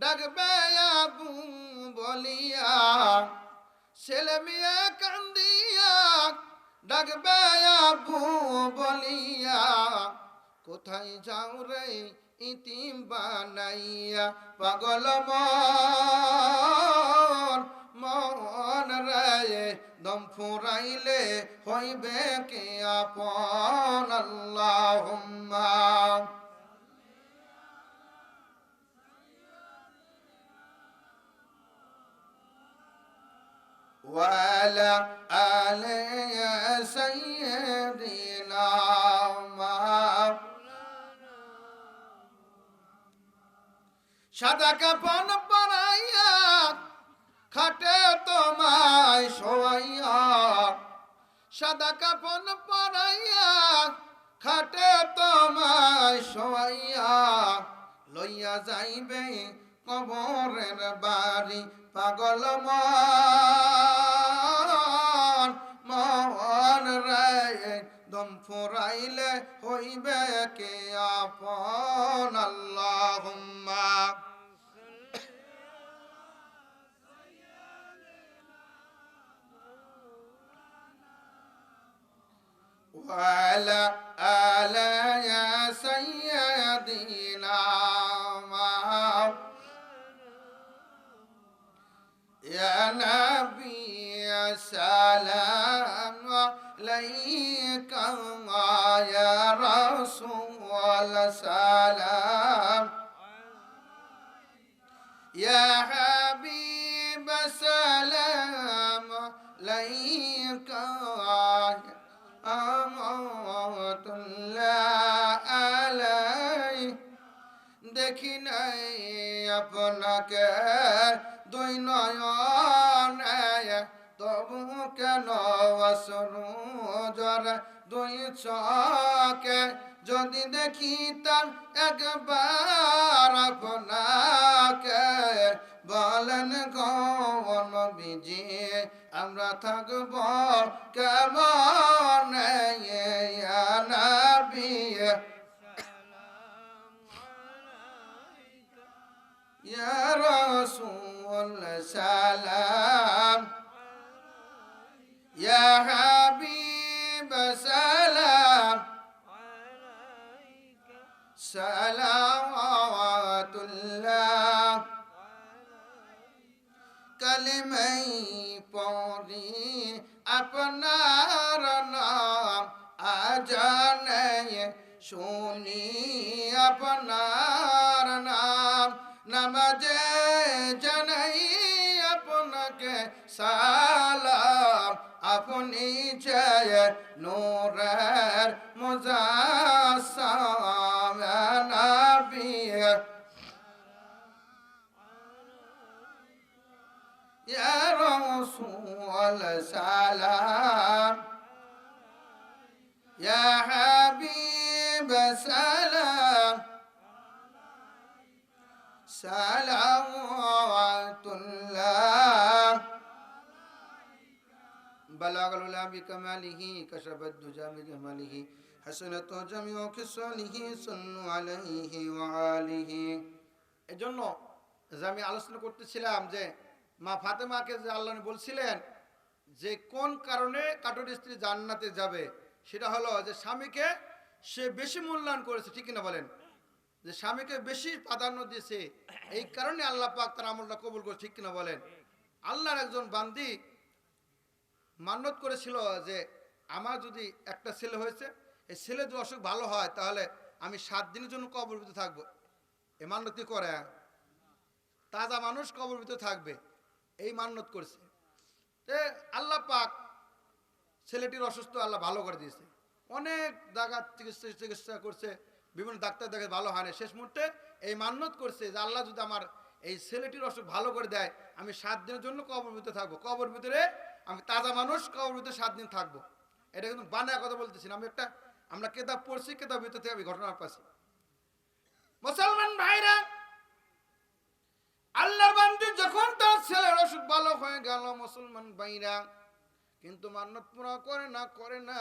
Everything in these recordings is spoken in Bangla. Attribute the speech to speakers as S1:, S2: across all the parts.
S1: ডাকবে আবু বলিয়া। ছেলে মেয়ে কান্দিয়া ডাকবে আবু বলিয়া। কোথায় যাও রে ইতিম বানাইয়া? পাগল মন মন রে, দম ফুরাইলে হইবে কে আপন? আল্লাহুম্মা। وعلى آل سيدنا محمد সাদা কাপন পরাইয়া খাটে তোমায় শোয়াইয়া সাদা কাপন পরাইয়া খাটে তোমায় শোয়াইয়া লইয়া যাইবে কবরের বাড়ি পাগল মন মন রে দম ফুরাইলে হইবে কে আপন আল্লাহুম্মা وعلى آل يا سيدنا يا نبي سلام عليك يا رسول سلام يا حبيب سلام عليك أموت الله علي দেখি নাই আপনাকে দুই নয়ন তবু কেন অসরু জ্বর দুই চকে যদি দেখিতাম একবার আপনাকে বলেন গন বিজি আমরা থাকব কেমন? নবী يا আপনি চেয়ে নূরের মোজাসামি রসুল সালাম। ইয়া হাবিব সালাম। সালাম بلغ العلا بكماله كشف الدجى بجماله حسنت جميع خصاله صلوا عليه وآله এজন্য যে আমি আলোচনা করতেছিলাম যে মা ফাতেমাকে যে আল্লাহ বলছিলেন যে কোন কারণে কাটুর স্ত্রী জান্নাতে যাবে সেটা হলো যে স্বামীকে সে বেশি মূল্যায়ন করেছে ঠিক কিনা বলেন যে স্বামীকে বেশি প্রাধান্য দিয়েছে এই কারণে আল্লাহ পাক তার আমলটা কবুল করে ঠিক কিনা বলেন আল্লাহর একজন বান্দি মান্যত করেছিল যে আমার যদি একটা ছেলে হয়েছে, এই ছেলে যদি অসুখ ভালো হয়, তাহলে আমি সাত দিনের জন্য কবর ভিতরে থাকব। এ মান্যতি করে? তাজা মানুষ কবর ভিতরে থাকবে। এই মান্যত করছে। তে আল্লাহ পাক ছেলেটির অসুস্থ আল্লাহ ভালো করে দিয়েছে। অনেক জায়গা চিকিৎসা চিকিৎসা করছে, বিভিন্ন ডাক্তার দেখে ভালো হয় না শেষ মুহূর্তে এই মান্যত করছে যে আল্লাহ যদি আমার এই ছেলেটির অসুখ ভালো করে দেয়, আমি সাত দিনের জন্য কবর ভিতরে থাকব। কবর ভিতরে আমি তাজা মানুষ, কবর ভিতরে সাত দিন থাকব। এটা কিন্তু বানায় কথা বলতেছি আমি একটা, আমরা কেতাব পড়ছি, কেতাব ভিতর থেকে আমি ঘটনা পাচ্ছি। মুসলমান ভাইরা আল্লাহ বান্দি যখন তার ছেলের অসুখ ভালো হয়ে গেল, মুসলমান ভাইরা, কিন্তু মান্নত পুরা করে না করে না,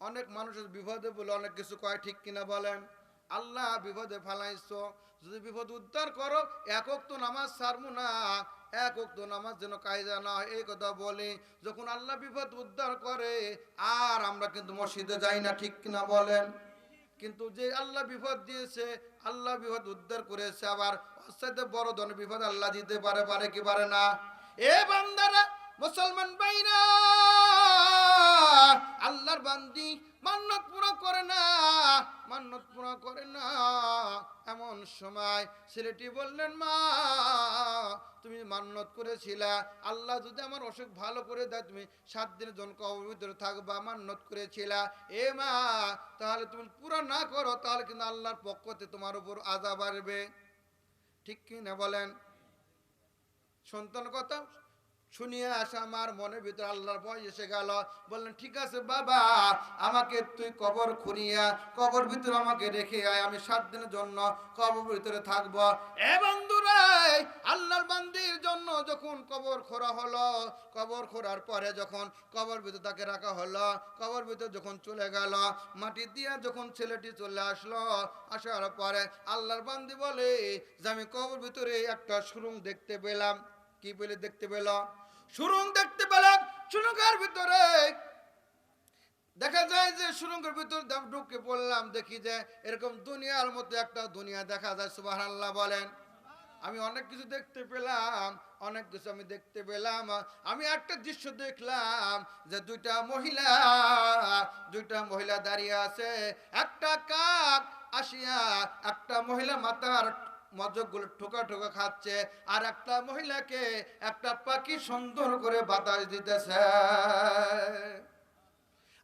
S1: অনেক মানুষের বিপদে বলে অনেক কিছু কয়, ঠিক কিনা বলেন? আল্লাহ বিপদে ফেলাইছো। যদি বিপদ উদ্ধার করো, একক তো নামাজ সারমু না। একক তো নামাজ যেন কায়দা না হয়, এই কথা বলি। যখন আল্লাহ বিপদ উদ্ধার করে, আর আমরা কিন্তু মসজিদে যাই না, ঠিক কিনা বলেন? কিন্তু যে আল্লাহ বিপদ দিয়েছে, আল্লাহ বিপদ উদ্ধার করেছে, আবার সাথে বড় ধরনের বিপদ আল্লাহ দিতে পারে পারে কি পারে না? এ বান্দারা, মুসলমান বাইরা আল্লাহর বান্দি মান্নত পুরো করে না, মান্নত পুরো করে না। এমন সময় ছেলেটি বললেন, মা, তুমি মান্নত করেছিলা, আল্লাহ যদি আমার অসুখ ভালো করে দেয়, তুমি সাত দিনের জন্য ভিতরে থাকবা, মান্নত করেছিলা। এ মা, তাহলে তুমি পুরো না করো, তাহলে কিন্তু আল্লাহর পক্ষতে তোমার উপর আজা বাড়বে ঠিক কি না বলেন? সন্তান কথা? শুনিয়ে আসা আমার মনের ভিতরে আল্লাহর ভয় এসে গেল। বললেন, ঠিক আছে বাবা, আমাকে তুই কবর খুঁড়িয়া, কবর ভিতরে আমাকে রেখে আয়, আমি সাত দিনের জন্য কবর ভিতরে থাকব। এ বন্ধুরা আল্লাহর বান্দির জন্য যখন কবর খোঁড়া হলো, কবর খোঁড়ার পরে যখন কবর ভিতরে তাকে রাখা হলো, কবর ভিতরে যখন চলে গেল, মাটি দিয়ে যখন ছেলেটি চলে আসলো, আসার পরে আল্লাহর বান্দি বলে, যে আমি কবর ভিতরে একটা সুরুং দেখতে পেলাম। কি বলে দেখতে পেল? সুরুং দেখতে পেলাম সুরঙ্গের ভিতরে। দেখা যায় যে সুরঙ্গের ভিতরে ঢুকে পড়লাম, দেখি যে এরকম দুনিয়ার মতো একটা দুনিয়া দেখা যায় সুবাহ আল্লাহ বলেন। আমি অনেক কিছু দেখতে পেলাম, অনেক কিছু আমি দেখতে পেলাম। আমি একটা দৃশ্য দেখলাম যে দুইটা মহিলা দুইটা মহিলা দাঁড়িয়ে আছে। একটা কাক আসিয়া একটা মহিলা মাথার মজকগুলো ঠোকা ঠোকা খাচ্ছে, আর একটা মহিলাকে একটা পাখি সুন্দর করে বাতাস দিতেছে।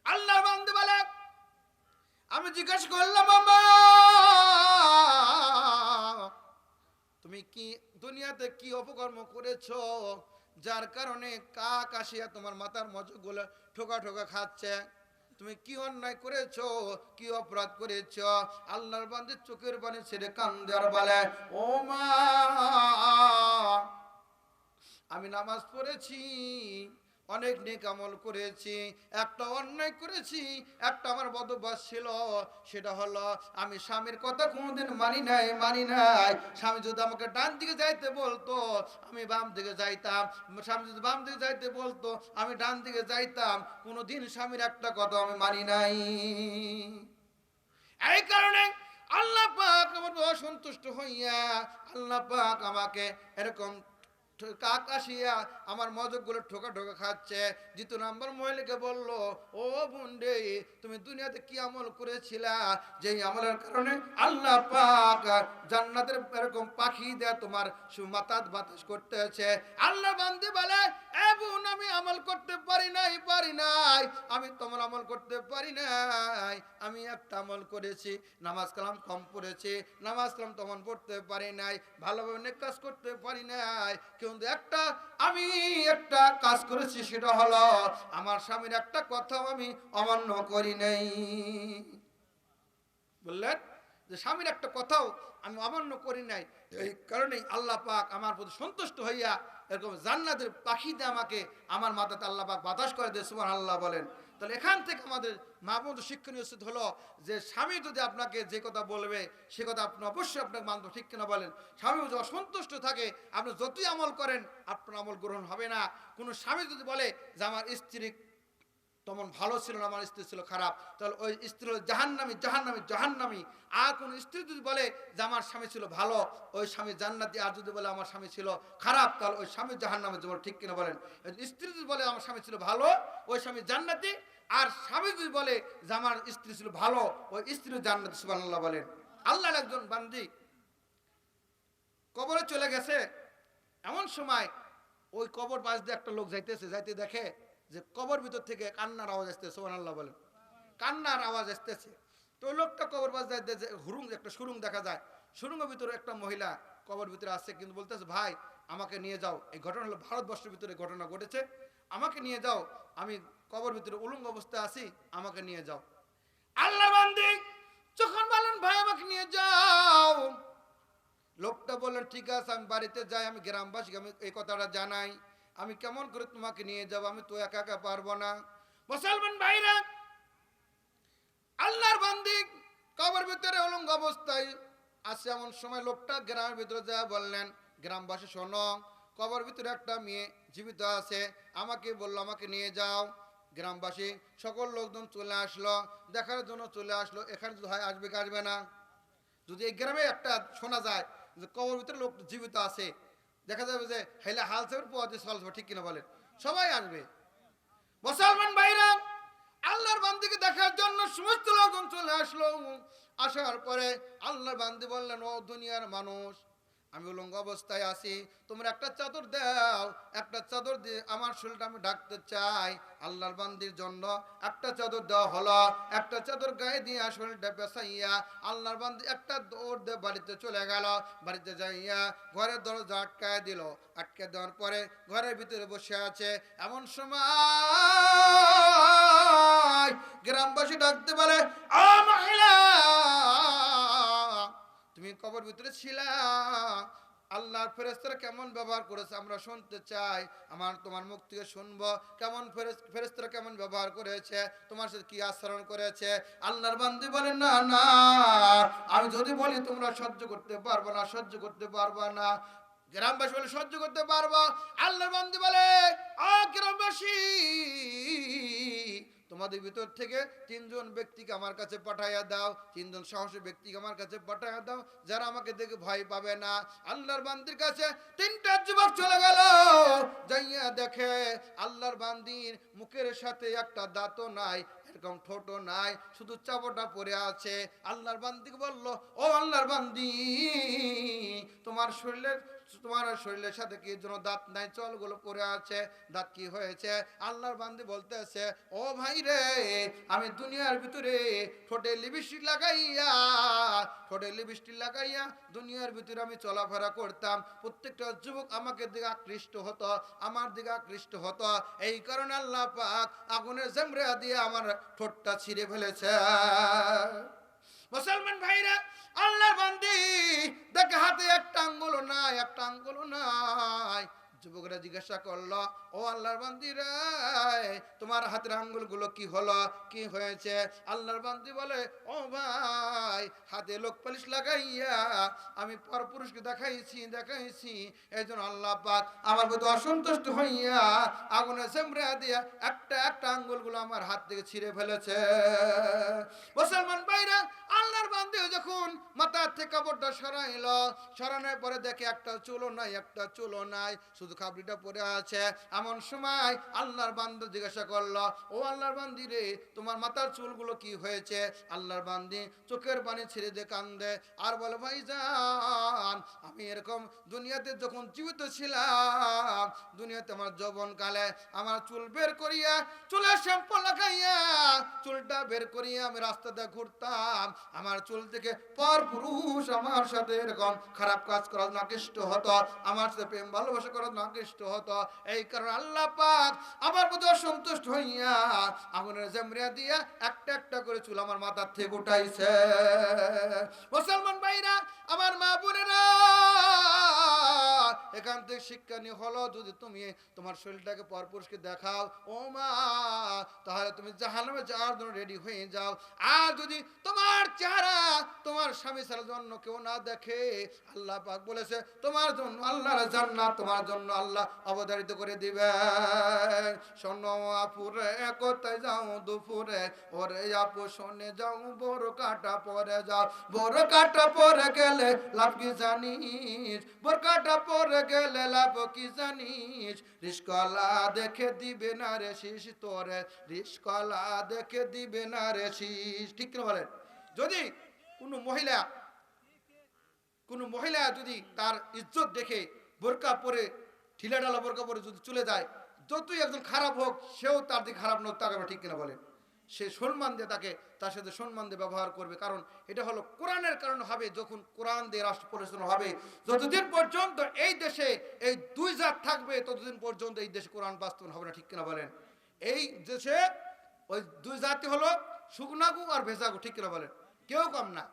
S1: আল্লাহ বান্দে বলে, আমি জিজ্ঞাসা করলাম তুমি কি দুনিয়াতে কি অপকর্ম করেছ যার কারণে কাক আসিয়া তোমার মাথার মজগুলো ঠোকা ঠোকা খাচ্ছে? তুমি কি অন্যায় করেছ? কি অপরাধ করেছ? আল্লাহর বান্দে চোখের পানি ছেড়ে কান্দে আর বলে, ও মা, আমি নামাজ পড়েছি। অনেক নেক আমল করেছি, একটা অন্যায় করেছি, একটা আমার বদভ্যাস ছিল, সেটা হলো আমি স্বামীর কথা কোনোদিন মানি নাই মানি নাই। স্বামী যদি আমাকে ডান দিকে যাইতে বলতো, আমি বাম দিকে যাইতাম। স্বামী যদি বাম দিকে যাইতে বলতো, আমি ডান দিকে যাইতাম। কোনোদিন স্বামীর একটা কথা আমি মানি নাই। এই কারণে আল্লাহ পাক আমার সন্তুষ্ট হইয়া, আল্লাহ পাক আমাকে এরকম কাক আসিয়া আমার মজকগুলো ঠোকা ঠোকা খাচ্ছে। জিতু নাম্বার মহিলাকে বলল, ও বুন্ডে তুমি দুনিয়াতে কি আমল করেছিলা? যে আমলের কারণে আল্লাহ পাক জান্নাতের এরকম পাখি দেয়া তোমার সুমাতাত বাতাস করতেছে। আল্লাহ বান্দি বলে এ বোন আমি আমল করতে পারি নাই পারি নাই। আমি তোমার আমল করতে পারি নাই। আমি একটা আমল করেছি, নামাজ কালাম কম পড়েছি, নামাজ কালাম পড়তে পারি নাই, ভালোভাবে নেক কাজ করতে পারি নাই। কিন্তু একটা, আমি একটা কাজ করেছি, সেটা হলো আমার স্বামীর একটা কথাও আমি অমান্য করি নাই। বললেন যে স্বামীর একটা কথাও আমি অমান্য করি নাই। এই কারণেই আল্লাহ পাক আমার প্রতি সন্তুষ্ট হইয়া এরকম জান্নাতের পাখিতে আমাকে আমার মাথাতে আল্লাহ পাক বাতাস করে দেয় সুমান আল্লাহ বলেন। তাহলে এখান থেকে আমাদের মা মাহমুদ শিক্ষণীয় উচিত হলো যে, স্বামী যদি আপনাকে যে কথা বলবে, সে কথা আপনি অবশ্যই আপনাকে মানব ঠিক কিনা বলেন? স্বামী যদি অসন্তুষ্ট থাকে, আপনি যতই আমল করেন, আপনার আমল গ্রহণ হবে না। কোনো স্বামী যদি বলে যে, আমার স্ত্রী তেমন ভালো ছিল না, আমার স্ত্রী ছিল খারাপ, তাহলে ওই স্ত্রী হলো জাহান্নামি জাহান্নামি জাহান্নামি। আর কোন স্ত্রী যদি বলে যে আমার স্বামী ছিল ভালো, ওই স্বামী জান্নাতি, আর যদি বলে আমার স্বামী ছিল খারাপ, তাহলে ওই স্বামী জাহান্নামে যেমন ঠিক কিনা বলেন? স্ত্রী যদি বলে আমার স্বামী ছিল ভালো, ওই স্বামী জান্নাতি, আর স্বামী যদি বলে যে আমার স্ত্রী ছিল ভালো, ওই স্ত্রী জান্নাতি, সুবহানাল্লাহ বলেন। আল্লাহর একজন বান্দি কবরে চলে গেছে। এমন সময় ওই কবর পাশ দিয়ে একটা লোক যাইতেছে, যাইতে দেখে যে কবর ভিতর থেকে কান্নার আওয়াজ আসতেছে সোহান আল্লাহ বলেন। কান্নার আওয়াজ আসতেছে। তো ওই লোকটা কবর বাজ যাইতে যে হুরুং, একটা সুরুং দেখা যায়। সুরুঙ্গের ভিতরে একটা মহিলা কবর ভিতরে আসছে কিন্তু বলতেছে, ভাই, আমাকে নিয়ে যাও। এই ঘটনা হলো ভারতবর্ষের ভিতরে ঘটনা ঘটেছে। আমাকে নিয়ে যাও, আমি কবর ভিতরে উলঙ্গ অবস্থায় আছি, আমাকে নিয়ে যাও। আল্লাহ যখন বলেন, ভাই, আমাকে নিয়ে যাও। লোকটা বললেন, ঠিক আছে, আমি বাড়িতে যাই, আমি গ্রামবাসীকে, আমি এই কথাটা জানাই। আমি কেমন করে তোমাকে নিয়ে যাব? আমি তো একা একা পারব না। মুসলমান ভাইরা, আল্লাহর বান্দি কবর ভিতরে অলঙ্গ অবস্থায় আছে এমন সময় লোকটা গ্রামের ভিতরে যা বললেন, গ্রামবাসী, শোনো, কবর ভিতরে একটা মেয়ে জীবিত আছে, আমাকে বলল, আমাকে নিয়ে যাও। গ্রামবাসী, সকল লোকজন চলে আসলো, দেখার জন্য চলে আসলো, এখানে যদি হয় আসবে আসবে না? যদি এই গ্রামে একটা শোনা যায় যে কবর ভিতরে লোক জীবিত আছে দেখা যাবে যে হেলা হাল চাপের পোয়া দিয়ে চলছে ঠিক কিনা বলেন? সবাই আসবে। মুসলমান ভাইরা, আল্লাহর বান্দিকে দেখার জন্য সমস্ত লোকজন চলে আসলো। আসার পরে আল্লাহর বান্দি বললেন, ও দুনিয়ার মানুষ আমি উলঙ্গ অবস্থায় আছি। তোমরা একটা চাদর দাও, একটা চাদর দিয়ে আমার শরীরটা আমি ঢাকতে চাই আল্লাহর বান্দির জন্য। একটা চাদর দেওয়া হলো, একটা চাদর গায়ে দিয়ে শরীরটা পেঁচাইয়া আল্লাহর বান্দি একটা দৌড় দিয়ে বাড়িতে চলে গেল। বাড়িতে যাইয়া ঘরের দরজা আটকায় দিল। আটকে দেওয়ার পরে ঘরের ভিতরে বসে আছে। এমন সময় গ্রামবাসী ডাকতে পারে "আ মহিলা তুমি কবর ভিতরে ছিলা। আল্লাহর ফেরেস্তারা কেমন ব্যবহার করেছে আমরা শুনতে চাই। আমার, তোমার মুখ থেকে শুনব। কেমন ফেরেস্তারা কেমন ব্যবহার করেছে? তোমার সাথে কি আচরণ করেছে? আল্লাহর বান্দি বলেন না না, আমি যদি বলি তোমরা সহ্য করতে পারব না, সহ্য করতে পারব না। গ্রামবাসী বলে, সহ্য করতে পারব। আল্লাহর বান্দি বলে, আ গ্রামবাসী তোমাদের ভিতর থেকে তিনজন ব্যক্তিকে আমার কাছে পাঠাইয়া দাও, তিনজন সাহসী ব্যক্তিকে আমার কাছে পাঠাইয়া দাও, যারা আমাকে দেখে ভয় পাবে না। আল্লাহর বান্দির কাছে তিনটা যুবক চলে গেল, যাইয়া দেখে আল্লাহর বান্দির মুখের সাথে একটা দাঁতও নাই, এরকম ঠোঁটও নাই, শুধু চাপটা পড়ে আছে। আল্লাহর বান্দিকে বলল, ও আল্লাহর বান্দি, তোমার শরীরের তোমার শরীরের সাথে কি জন্য দাঁত নাই? চলগুলো পড়ে আছে। দাঁত কি হয়েছে? আল্লাহর বান্দি বলতেছে, ও ভাই রে, আমি দুনিয়ার ভিতরে ঠোঁটে লিপস্টিক লাগাইয়া, ঠোঁটে লিপস্টিক লাগাইয়া দুনিয়ার ভিতরে আমি চলাফেরা করতাম। প্রত্যেকটা যুবক আমাকে দিকে আকৃষ্ট হতো, আমার দিকে আকৃষ্ট হতো। এই কারণে আল্লাহ পাক আগুনের জামরা দিয়ে আমার ঠোঁটটা ছিঁড়ে ফেলেছে। মুসলমান ভাইরা, আল্লাহর বান্দি, দেখে হাতে একটা আঙ্গুল নাই, একটা আঙ্গুল নাই। যুবকরা জিজ্ঞাসা করল, ও আল্লাহর বান্দি রে, তোমার হাতের আঙ্গুলগুলো কি হলো? কি হয়েছে? আল্লাহর বান্দি বলে, ও ভাই, হাতে লোক পালিশ লাগাইয়া আমি পরপুরুষকে দেখাইছি দেখাইছি। এই জন্য আল্লাহ পাক আমার প্রতি অসন্তুষ্ট হইয়া আগুনে সেমরা দিয়া একটা একটা আঙ্গুলগুলো আমার হাত থেকে ছিঁড়ে ফেলেছে। মুসলমান ভাইরা, আল্লাহর বান্দি যখন মাথার থেকে কাপড়টা সরাইল, সরানোর পরে দেখে একটা চুলো নাই, একটা চুলো নাই, শুধু খাবড়িটা পরে আছে। এমন সময় আল্লাহর বান্দি জিজ্ঞাসা করল, ও আল্লাহর বান্দি রে, তোমার মাথার চুলগুলো কি হয়েছে? আল্লাহর বান্দি চোখের পানি ছেড়ে দিয়ে কান্দে, আর বলে ভাই যান আমি এরকম দুনিয়াতে যখন জীবিত ছিলাম, দুনিয়াতে আমার যৌবন কালে আমার চুল বের করিয়া চুলের শ্যাম্পু লাগাইয়া, চুলটা বের করিয়া আমি রাস্তাতে ঘুরতাম। আমার চুল থেকে পর পুরুষ আমার সাথে এরকম খারাপ কাজ করার নাকৃষ্ট হতো, আমার সাথে প্রেম ভালোবাসা করার নাকৃষ্ট হতো। এই কারণে আল্লাহ পাক আমার প্রতি অসন্তুষ্ট হইয়া আগুনের জামরিয়া দিয়া একটা একটা করে চুল আমার মাথার থেকে উঠাইছে। মুসলমান ভাইরা, আমার মা বোনেরা এখান থেকে শিক্ষা নিয়ে হলো, যদি তুমি তোমার শরীরটাকে পরপুরুষকে দেখাও, ও মা, তাহলে তুমি জাহান্নামে যাওয়ার জন্য রেডি হয়ে যাও। আর যদি তোমার চেহারা তোমার স্বামী ছাড়া জন্য কেউ না দেখে, আল্লাহ পাক বলেছে, তোমার জন্য আল্লাহর জান্নাত, তোমার জন্য আল্লাহ অবধারিত করে দিবে। শোনো আপুরে, কোথায় যাও দুপুরে? ওরে আপু, শোনে যাও, বড় কাটা পরে যাও। বড় কাটা পরে গেলে লাভ কি জানিস? বড় কাটা পরে গেলে লাভ কি জানিস? রিস্কলা দেখে দিবে না রে তোরে। রিস্কলা দেখে দিবে না রে ঠিক বলেন? যদি কোনো মহিলা কোনো মহিলা যদি তার ইজ্জত দেখে বোরকা পরে ঢিলা ঢালা বোরকা পরে যদি চলে যায়, যতই একজন খারাপ হোক, সেও তার দিকে খারাপ নোক তাকাবে ঠিক কিনা বলেন? সে সম্মান দিয়ে তাকে, তার সাথে সম্মান দিয়ে ব্যবহার করবে। কারণ এটা হলো কোরআনের কারণে হবে যখন কোরআন দিয়ে রাষ্ট্র পরিচালনা হবে। যতদিন পর্যন্ত এই দেশে এই দুই জাত থাকবে, ততদিন পর্যন্ত এই দেশে কোরআন বাস্তবায়ন হবে না, ঠিক কিনা বলেন? এই দেশে ওই দুই জাতি হলো শুকনাগু আর ভেজাগু, ঠিক কিনা বলেন? কেউ কম না।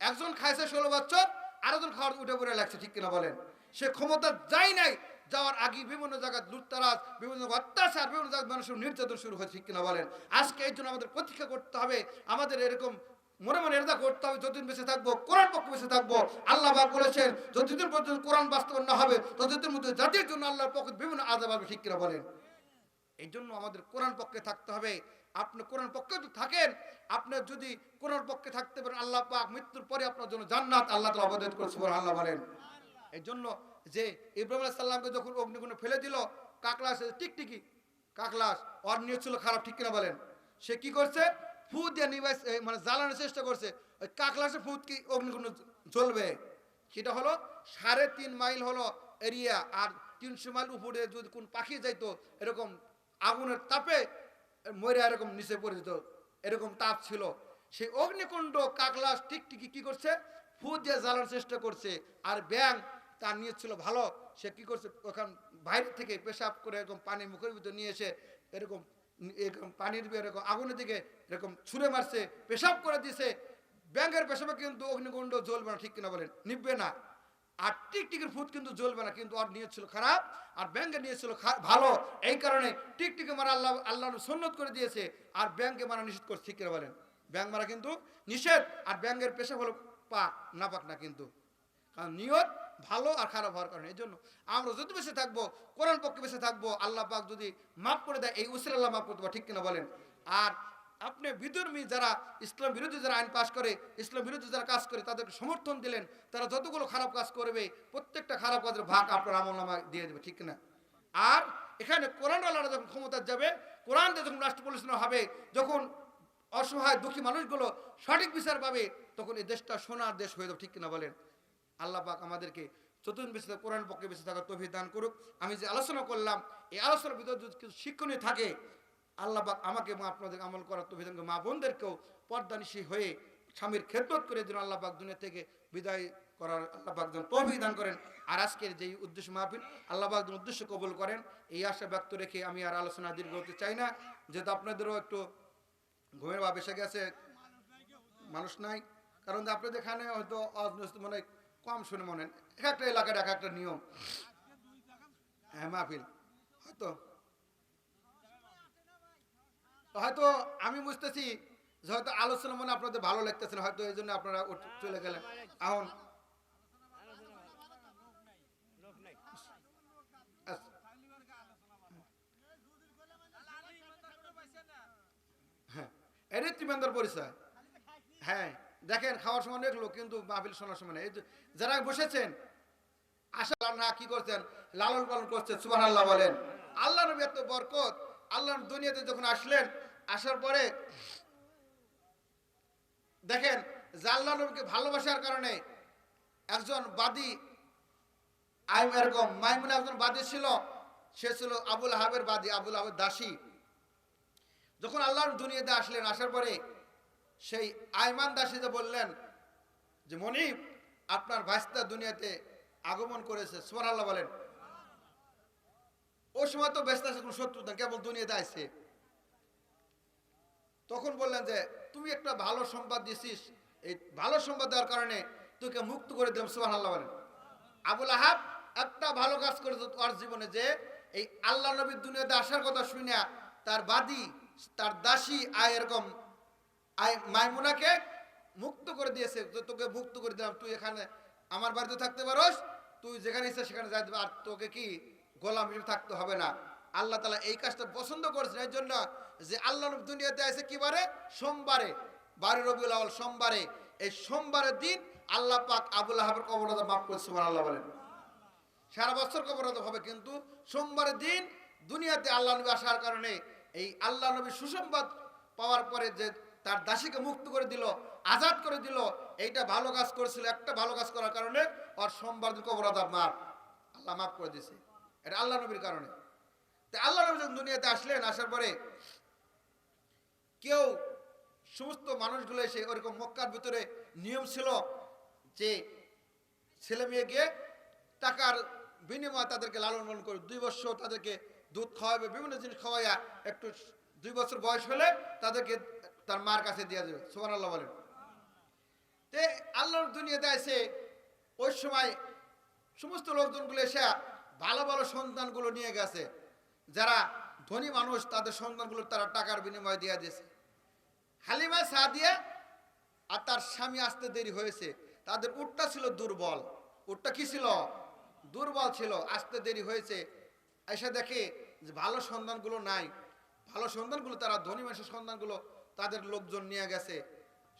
S1: একজন খাইছে ষোলো বছর আরেকজন খাওয়ার উঠে পড়ে লাগছে, ঠিক কিনা বলেন? সে ক্ষমতা যায় নাই, যাওয়ার আগে বিভিন্ন জায়গায় লুটতারাজ, বিভিন্ন অত্যাচার, বিভিন্ন জায়গায় মানুষের নির্যাতন শুরু হয়েছে, ঠিক কিনা বলেন? আজকে এই জন্য আমাদের প্রতীক্ষা করতে হবে, আমাদের এরকম মনে মনে এটা করতে হবে, যতদিন বেঁচে থাকব, কোরআন পক্ষে বেঁচে থাকব। আল্লাহ পাক বলেছেন, যতদিন পর্যন্ত কোরআন বাস্তবায়ন না হবে, ততদিন মধ্যে জাতির জন্য আল্লাহর পক্ষে বিভিন্ন আজাব হবে ঠিক কিনা বলেন? এই জন্য আমাদের কোরআন পক্ষে থাকতে হবে। আপনি কোরআন পক্ষে যদি থাকেন আপনার যদি কোরআন পক্ষে থাকতে পারেন, আল্লাহ পাক মৃত্যুর পরে আপনার জন্য জান্নাত আল্লাহ তালা অবদান করছে আল্লাহ বলেন। এই জন্য যে ইব্রাহিম সাল্লামকে যখন অগ্নিগুণে ফেলে দিল, কাকলাস টিকটিকি কাকলাস, ওর নিয়ে ছিল খারাপ, ঠিক কিনা বলেন? সে কি করছে? ফু দিয়ে নিবাস মানে জ্বালানোর চেষ্টা করছে, ওই কাকলাসে ফুদ কি অগ্নিগুণ জ্বলবে? সেটা হলো সাড়ে তিন মাইল হলো এরিয়া, আর তিনশো মাইল উপরে যদি কোন পাখি যাইতো, এরকম আগুনের তাপে মরে এরকম নিচে পড়ে যেত, এরকম তাপ ছিল। সেই অগ্নিকুণ্ড কাকলাস টিকটিকি কি করছে? ফু দিয়ে জ্বালানোর চেষ্টা করছে। আর ব্যাং তার নিয়ে ছিল ভালো। সে কি করছে? ওখান বাইরে থেকে পেশাব করে এরকম পানি মুখের ভিতরে নিয়ে এসে এরকম এরকম পানির এরকম আগুনের দিকে এরকম ছুঁড়ে মারছে, পেশাব করে দিছে। ব্যাঙের পেশাবে কিন্তু অগ্নিকুণ্ড জ্বলবে না, ঠিক কিনা বলেন? নিববে না। আর টিকটিকির ফুট কিন্তু জ্বলবে না, কিন্তু ওর নিয়ে ছিল খারাপ, আর ব্যাংকে নিয়েছিল ভালো। এই কারণে টিকটিকে মারা আল্লাহ আল্লাহ সন্ন্যত করে দিয়েছে, আর ব্যাংকে মারা নিষেধ করছে। ঠিক বলেন? ব্যাংক মারা কিন্তু নিষেধ, আর ব্যাংকের পেশা হলো পা না পাক না কিন্তু। কারণ নিয়ত ভালো আর খারাপ হওয়ার কারণে। এই জন্য আমরা যদি বেঁচে থাকব, কোরআন পক্ষে বেঁচে থাকব, আল্লাহ পাক যদি মাফ করে দেয়, এই উসির আল্লাহ মাফ করতে পারে ঠিক কিনা বলেন? আর আপনি বিধর্মী যারা ইসলাম বিরোধী যারা আইন পাশ করে, ইসলাম বিরোধী যারা কাজ করে, তাদেরকে সমর্থন দিলেন, তারা যতগুলো খারাপ কাজ করবে, প্রত্যেকটা খারাপ কাজের ভাগ আপনার আমল নামা দিয়ে দেবে, ঠিক না? আর এখানে কোরআন আল্লাহরা যখন ক্ষমতা যাবে, কোরআন যখন রাষ্ট্র পরিচালনা হবে, যখন অসহায় দুঃখী মানুষগুলো সঠিক বিচার পাবে, তখন এই দেশটা সোনার দেশ হয়ে যাবে, ঠিক কিনা বলেন? আল্লাহ পাক আমাদেরকে চতুর্থ বেঁচে কোরআন পক্ষে বেঁচে থাকার তফিক দান করুক। আমি যে আলোচনা করলাম, এই আলোচনার ভিতরে যদি কিছু শিক্ষণীয় থাকে আল্লাহ পাক আমাকে এবং আপনাদের আমল করার দান মা বোনদেরকেও পর্দানিশী হয়ে স্বামীর খেদমত করে যেন আল্লাহ পাক দুনিয়া থেকে বিদায় করার আল্লাহ পাক যেন তৌফিক দান করেন। আর আজকের যেই উদ্দেশ্য মাহফিল, আল্লাহ পাক যেন উদ্দেশ্য কবুল করেন, এই আশা ব্যক্ত রেখে আমি আর আলোচনা দীর্ঘ হতে চাই না। যেহেতু আপনাদেরও একটু ঘুমের ভাব এসে গেছে, মানুষ নাই, কারণ আপনাদের এখানে হয়তো মানে কম শুনে মনে। এক একটা এলাকার এক একটা নিয়ম। হ্যাঁ মাহফিল, হয়তো। হয়তো আমি বুঝতেছি, যে হয়তো আলোচনা মনে আপনাদের ভালো লাগতেছে হয়তো এই জন্য আপনারা চলে গেলেন। এখন আচ্ছা। হ্যাঁ পরিচয়। হ্যাঁ দেখেন, খাওয়ার সময় অনেক লোক, কিন্তু শোনার সময় এই যারা বসেছেন, আশা কি করছেন? লালন পালন করছেন আল্লাহ বলেন। আল্লাহ নবী এত বরকত আল্লাহ দুনিয়াতে যখন আসলেন আসার পরে, দেখেন যে আল্লাহ নবীকে ভালোবাসার কারণে একজন বাদী এরকম একজন বাদী ছিল, সে ছিল আবুল বাদী, আবুল দাসী। যখন দুনিয়াতে আসলেন, আসার পরে সেই আইমান দাসীতে বললেন যে, মনিব, আপনার ভাস্তা দুনিয়াতে আগমন করেছে। সুমান আল্লাহ বলেন। ওই সময় তো ব্যস্ত আছে, কোনো শত্রু কেবল দুনিয়াতে আসছে তখন বললেন যে, তুমি একটা ভালো সংবাদ দিছিস। এই ভালো সংবাদ দেওয়ার কারণে তোকে মুক্ত করে দিলাম। সুমান আল্লাহ বলেন। আবুল আহাব একটা ভালো কাজ করেছে তার জীবনে যে, এই আল্লাহ নবীর দুনিয়াতে আসার কথা শুনে তার বাদী, তার দাসী আয় এরকম আয় মাইমুনাকে মুক্ত করে দিয়েছে তোকে মুক্ত করে দিলাম। তুই এখানে আমার বাড়িতে থাকতে পারোস। তুই যেখানে ইচ্ছা সেখানে যাই। আর তোকে কি গোলাম হিসেবে থাকতে হবে না? আল্লাহ তালা এই কাজটা পছন্দ করেছেন। এই জন্য যে আল্লাহ দুনিয়াতে আছে কি বারে? সোমবারে। বারো রবিউল আওয়াল সোমবারে। এই সোমবারের দিন আল্লাহ পাক আবুল আহাবের কবরতা মাফ করেছে আল্লাহ বলেন। সারা বছর কবরত হবে, কিন্তু সোমবারের দিন দুনিয়াতে আল্লাহ নবী আসার কারণে এই আল্লাহ নবী সুসংবাদ পাওয়ার পরে যে তার দাসীকে মুক্ত করে দিল, আজাদ করে দিল, এইটা ভালো কাজ করেছিল, একটা ভালো কাজ করার কারণে আর সোমবার দিন কবরত মাফ। আল্লাহ মাফ করে দিছে এটা আল্লাহ নবীর কারণে। তো আল্লাহ নবী যখন দুনিয়াতে আসলেন, আসার পরে কেউ সমস্ত মানুষগুলো এসে ওরকম মক্কার ভিতরে নিয়ম ছিল যে ছেলে মেয়েকে টাকার বিনিময়ে তাদেরকে লালন পালন করে দুই বছর তাদেরকে দুধ খাওয়াবে, বিভিন্ন জিনিস খাওয়াইয়া একটু দুই বছর বয়স হলে তাদেরকে তার মার কাছে দিয়ে দেবে সোমান আল্লাহ বলেন। তে আল্লাহর দুনিয়াতে এসে ওই সময় সমস্ত লোকজনগুলো এসে ভালো ভালো সন্তানগুলো নিয়ে গেছে, যারা ধনী মানুষ তাদের সন্তানগুলো তারা টাকার বিনিময়ে দিয়ে দিয়েছে। হালিমা সাদিয়া আর তার স্বামী আসতে দেরি হয়েছে। তাদের উটটা ছিল দুর্বল। উটটা কি ছিল? দুর্বল ছিল, আসতে দেরি হয়েছে। এসে দেখে যে ভালো সন্তানগুলো নাই। ভালো সন্তানগুলো, তারা ধনী মানুষের সন্তানগুলো, তাদের লোকজন নিয়ে গেছে।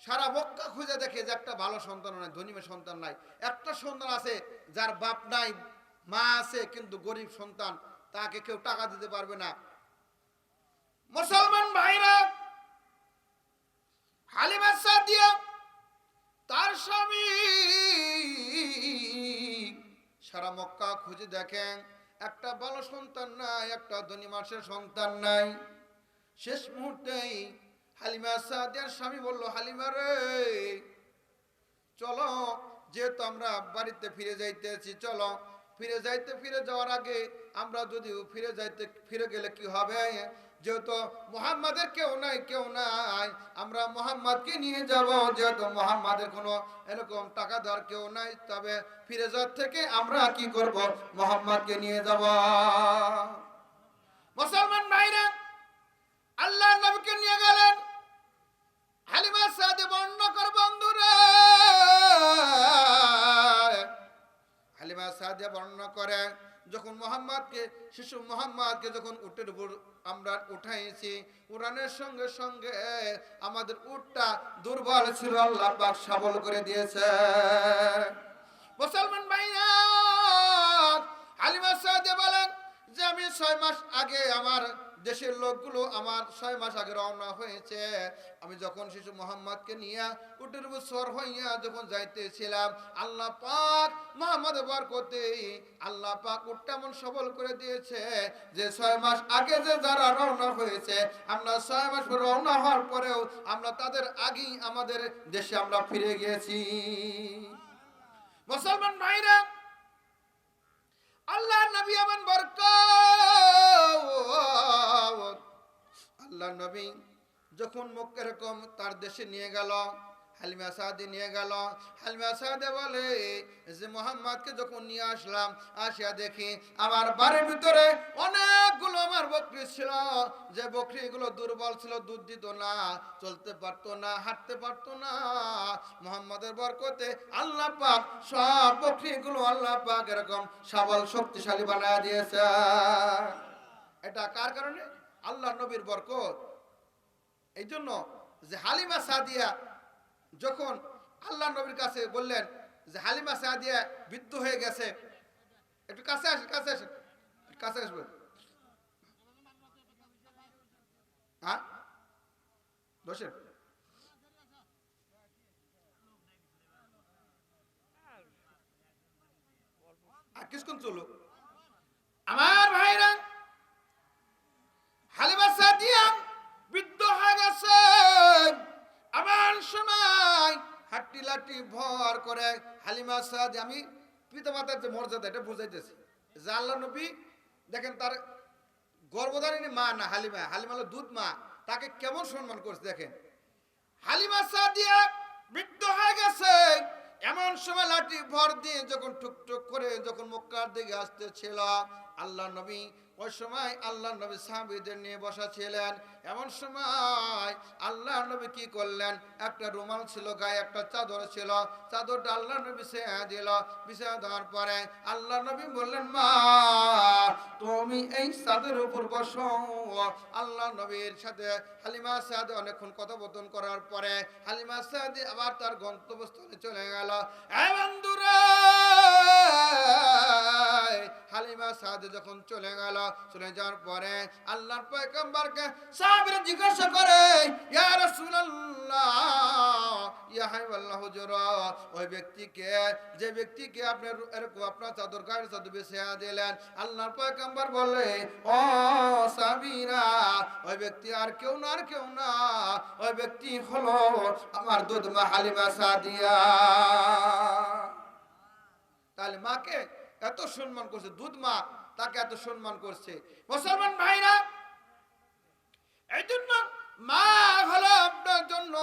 S1: সারা মক্কা খুঁজে দেখে যে একটা ভালো সন্তান নাই, ধনী সন্তান নাই। একটা সন্তান আছে যার বাপ নাই, মা আছে, কিন্তু গরিব সন্তান। তাকে কেউ টাকা দিতে পারবে না। মুসলমান ভাইরা হালিমা সাদিয়া, তার স্বামী। সারা মক্কা খুঁজে দেখেন, একটা ভালো সন্তান নাই, একটা ধনী মাসের সন্তান নাই। শেষ মুহূর্তেই হালিমা সাদিয়ার স্বামী বলল, হালিমা রে, চলো, যেহেতু আমরা বাড়িতে ফিরে যাইতেছি, চলো। ফিরে যাইতে, ফিরে যাওয়ার আগে আমরা যদি ফিরে যাইতে, ফিরে গেলে কি হবে? যেহেতু মোহাম্মদের কেউ নাই কেউ নাই, আমরা মোহাম্মদকে নিয়ে যাব। যেহেতু মোহাম্মদের কোনো এরকম টাকাদার কেউ নাই, তবে ফিরে যাওয়ার থেকে আমরা কি করব? মোহাম্মদকে নিয়ে যাব। মুসলমান ভাইরা আল্লাহ নবীকে নিয়ে গেলেন। হালিমা সাদে বর্ণনা কর বন্ধুরা। হালিমা সাদিয়া বর্ণনা করে যখন মোহাম্মদকে, শিশু মোহাম্মদকে যখন উটের উপর আমরা উঠাইছি উড়ানের সঙ্গে সঙ্গে আমাদের উটটা দুর্বল ছিল, আল্লাহ পাক সবল করে দিয়েছে। মুসলমান ভাইরা, হালিমা সাহেব বলেন যে আমি ছয় মাস আগে আমার দেশের লোকগুলো আমার ছয় মাস আগে রওনা হয়েছে। আমি যখন শিশু মোহাম্মদকে নিয়ে উটের বছর হইয়া যখন যাইতেছিলাম, আল্লাহ পাক মোহাম্মদ করতে আল্লাহ পাক উটটা এমন সবল করে দিয়েছে যে ছয় মাস আগে যে যারা রওনা হয়েছে, আমরা ছয় মাস রওনা হওয়ার পরেও আমরা তাদের আগেই আমাদের দেশে আমরা ফিরে গিয়েছি। মুসলমান ভাইরা আল্লাহ নবী এমন বরকত আল্লাহ নবী যখন মক্কা এরকম তার দেশে নিয়ে গেল, হালিমা সাদি নিয়ে গেল। হালিমা সাদে বলে, যে মোহাম্মদকে যখন নিয়ে আসলাম, আসিয়া দেখি আমার বাড়ির ভিতরে অনেকগুলো আমার বকরি ছিল। যে বকরিগুলো দুর্বল ছিল, দুধ দিত না, চলতে পারতো না, হাঁটতে পারতো না। মোহাম্মদের বরকতে আল্লাহ পাক সব বকরিগুলো আল্লাহ পাক এরকম সবল, শক্তিশালী বানায় দিয়েছে। এটা কার কারণে? আল্লাহ নবীর বরকত। এই জন্য যে হালিমা সাদিয়া যখন আল্লাহ নবীর কাছে বললেন যে হালিমা সাদিয়া বৃদ্ধ হয়ে গেছে, একটু কাছে আসেন কাছে আসেন, কাছে আসবেন। হ্যাঁ? বসেন। আর কিছুক্ষণ চলো হাট্টি লাট্টি ভর করে হালিমা সাদ আমি পিতা মাতার যে মর্যাদা, এটা বুঝাইতেছি। যে আল্লাহ নবী, দেখেন তার গর্ভধারিণী মা না, হালিমা হালিমা হলো দুধ মা, তাকে কেমন সম্মান করছে দেখেন। হালিমা সাদিয়া বৃদ্ধ হয়ে গেছে। এমন সময় লাঠি ভর দিয়ে যখন টুকটুক করে যখন মক্কার দিকে আসতেছিল, আল্লাহ নবী ওই সময় আল্লাহ নবী সাহাবিদের নিয়ে বসা ছিলেন এমন সময় আল্লাহ নবী কি করলেন? একটা রুমাল ছিল, গায়ে একটা চাদর ছিল। চাদরটা আল্লাহ নবী বিছিয়ে দিল। বিছিয়ে দেওয়ার পরে আল্লাহ নবী বললেন, মা, তুমি এই চাদর উপর বসো। আল্লাহ নবীর সাথে হালিমা সাহাদে অনেকক্ষণ কথোপকথন করার পরে হালিমা সাদ আবার তার গন্তব্যস্থলে চলে গেল। এই বন্ধুরা হালিমা সাদ যখন চলে গেল, চলে যাওয়ার পরে আল্লাহর পয়গম্বরকে সাহাবীরা জিজ্ঞাসা করে, ইয়া রাসূলুল্লাহ, ইয়া হাবিবাল্লাহ হুজুর, ওই ব্যক্তিকে যে ব্যক্তিকে আপনি এরকম আপনার চাদর গায়ের চাদর বিছিয়ে দিলেন? আল্লাহর পয়গম্বর বলে ও ওই ব্যক্তি আর কেউ না, আর কেউ না। ওই ব্যক্তি হলো আমার দুধ মা হালিমা সাদিয়া। তাহলে মাকে এত সম্মান করছে দুধ মা তাকে এত সম্মান করছে। মুসলমান ভাইরা এই জন্য মা হলো আপনার জন্য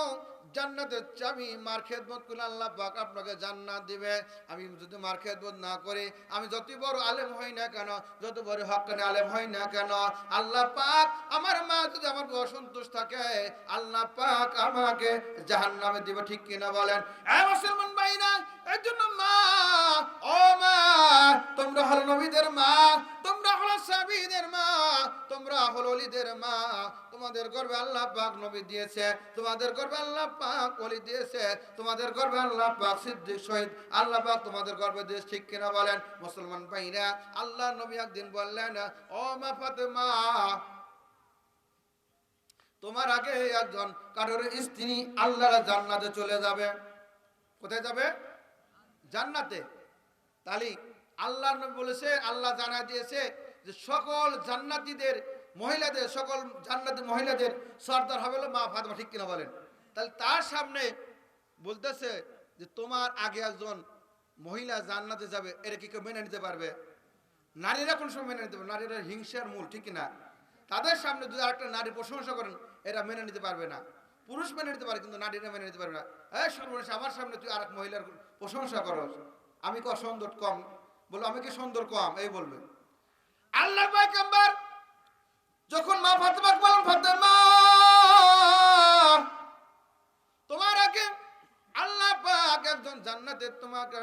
S1: জান্নাতের চাবি মার খেদমত করলে আল্লাহ পাক আপনাকে জান্নাত দিবে। আমি যদি মার খেদমত না করি, আমি যত বড় আলেম হই না কেন, যত বড় হকানি আলেম হই না কেন, আল্লাহ পাক আমার মা যদি আমার উপর অসন্তুষ্ট থাকে, আল্লাহ পাক আমাকে জাহান্নামে দিবে, ঠিক কিনা বলেন? মুসলমান ভাইরা, এর জন্য মা, ও মা, তোমরা হলো নবীদের মা সাবিদের মা, তোমরা হলো মা, তোমাদের গর্বে আল্লাহ পাক নবী দিয়েছে, তোমাদের গর্বে আল্লাহ পাক অলি দিয়েছে, তোমাদের গর্বে আল্লাহ পাক সিদ্দিক শহীদ, আল্লাহ পাক তোমাদের গর্বে দিয়েছে ঠিক কিনা বলেন? মুসলমান ভাইরা, আল্লাহ নবী একদিন বললেন, ও মা ফাতেমা, তোমার আগে একজন কারোর স্ত্রী আল্লাহর জান্নাতে চলে যাবে। কোথায় যাবে? জান্নাতে। তাহলে আল্লাহ বলেছে, আল্লাহ জানা দিয়েছে যে সকল জান্নাতীদের মহিলাদের, সকল জান্নাতি মহিলাদের সর্দার হবে মা ফাতেমা ঠিক কিনা বলেন? তাহলে তার সামনে বলতেছে যে তোমার আগে একজন মহিলা জান্নাতে যাবে, এটা কি কেউ মেনে নিতে পারবে? নারীরা কোন সময় মেনে নিতে পারবে নারীরা হিংসার মূল, ঠিক না তাদের সামনে যদি আরেকটা নারী প্রশংসা করেন, এরা মেনে নিতে পারবে না। পুরুষ মেনে নিতে পারে, কিন্তু নারীরা মেনে নিতে পারবে না। এই সর্বনাশ, আমার সামনে তুই আরেক মহিলার প্রশংসা করস। আমি ক সুন্দর কম? বলো আমি কি সুন্দর কম? এই বলবে। আল্লাহ পাইকাম্বার যখন মা ফাতেমাকে বলেন ফাতেমা তোমার আগে আল্লাহ পাক একজন জান্নাতের তোমাকে